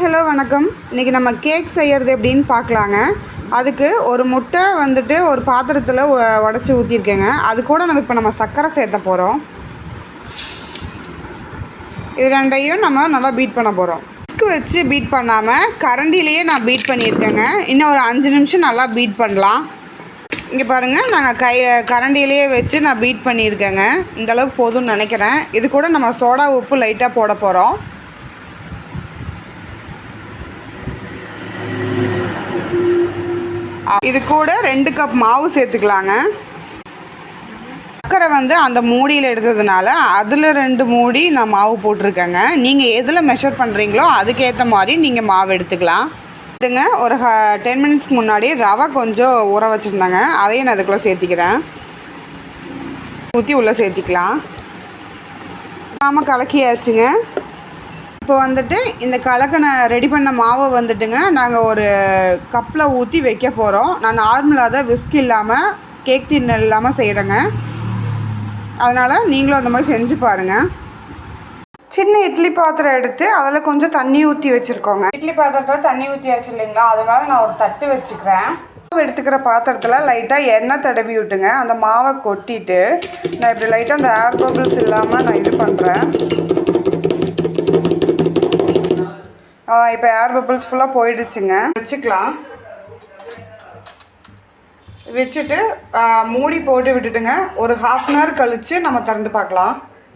Hello வணக்கம். இன்றைக்கி நம்ம கேக் செய்கிறது எப்படின்னு பார்க்கலாங்க. அதுக்கு ஒரு முட்டை வந்துட்டு ஒரு பாத்திரத்தில் உடச்சி ஊற்றிருக்கேங்க அது கூட நம்ம இப்போ நம்ம சர்க்கரை சேர்த்த போகிறோம் இது ரெண்டையும் நம்ம நல்லா பீட் பண்ண போகிறோம் விஸ்க் வச்சு பீட் பண்ணாமல் கரண்டிலேயே நான் பீட் பண்ணியிருக்கேங்க. இன்னும் ஒரு அஞ்சு நிமிஷம் நல்லா பீட் பண்ணலாம். இங்கே பாருங்கள் நாங்கள் கை கரண்டிலேயே வச்சு நான் பீட் பண்ணியிருக்கேங்க. இந்தளவுக்கு போதும்னு நினைக்கிறேன். இது கூட நம்ம சோடா உப்பு லைட்டாக போட போகிறோம் இது கூட ரெண்டு கப் மாவு சேர்த்துக்கலாங்க. சர்க்கரை வந்து அந்த மூடியில் எடுத்ததுனால அதில் ரெண்டு மூடி நான் மாவு போட்டிருக்கேங்க. நீங்கள் எதில் மெஷர் பண்ணுறீங்களோ அதுக்கேற்ற மாதிரி நீங்கள் மாவு எடுத்துக்கலாம். இதுங்க ஒரு டென் மினிட்ஸ்க்கு முன்னாடி ரவை கொஞ்சம் ஊற வச்சுருந்தாங்க. அதையும் நான் அதுக்குள்ளே சேர்த்திக்கிறேன். ஊற்றி உள்ளே சேர்த்திக்கலாம். நாம் கலக்கியாச்சுங்க. இப்போ வந்துட்டு இந்த கலக்கனை ரெடி பண்ண மாவை வந்துட்டுங்க நாங்கள் ஒரு கப்பில் ஊற்றி வைக்க போகிறோம் நான் நார்மலாக தான் விஸ்க் இல்லாமல் கேக் டின் இல்லாமல் செய்கிறேங்க அதனால் நீங்களும் அந்த மாதிரி செஞ்சு பாருங்கள் சின்ன இட்லி பாத்திரம் எடுத்து அதில் கொஞ்சம் தண்ணி ஊற்றி வச்சுருக்கோங்க. இட்லி பாத்திரத்தில் தண்ணி ஊற்றியாச்சு இல்லைங்களா? அதனால் நான் ஒரு தட்டு வச்சுக்கிறேன். மாவு எடுத்துக்கிற பாத்திரத்தில் லைட்டாக எண்ணெய் தடவி விட்டுங்க. அந்த மாவை கொட்டிட்டு நான் இப்படி லைட்டாக அந்த ஏர் பபிள்ஸ் இல்லாமல் நான் இது பண்ணுறேன் இப்போ ஏர் பபிள்ஸ் ஃபுல்லாக போயிடுச்சுங்க. வச்சுக்கலாம். வச்சுட்டு மூடி போட்டு விட்டுட்டுங்க. ஒரு ஹாஃப் அன் ஹவர் கழித்து நம்ம திறந்து பார்க்கலாம்.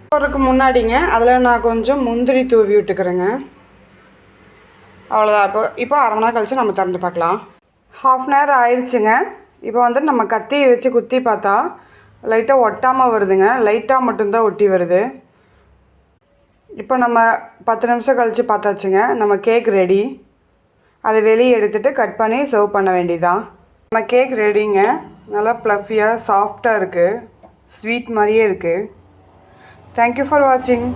போகிறதுக்கு முன்னாடிங்க அதில் நான் கொஞ்சம் முந்திரி தூவி விட்டுக்கிறேங்க. அவ்வளோதான் இப்போ இப்போ அரை மணி நேரம் கழித்து நம்ம திறந்து பார்க்கலாம். ஹாஃப் அன் ஹவர் ஆயிடுச்சுங்க இப்போ வந்து நம்ம கத்தியை வச்சு குத்தி பார்த்தா லைட்டாக ஒட்டாமல் வருதுங்க. லைட்டாக மட்டும்தான் ஒட்டி வருது. இப்போ நம்ம பத்து நிமிஷம் கழித்து பார்த்தாச்சுங்க. நம்ம கேக் ரெடி அதை வெளியே எடுத்துகிட்டு கட் பண்ணி சர்வ் பண்ண வேண்டியதான் நம்ம கேக் ரெடிங்க நல்லா ப்ளஃபியாக சாஃப்டாக இருக்குது ஸ்வீட் மாதிரியே இருக்குது தேங்க்யூ ஃபார் வாட்சிங்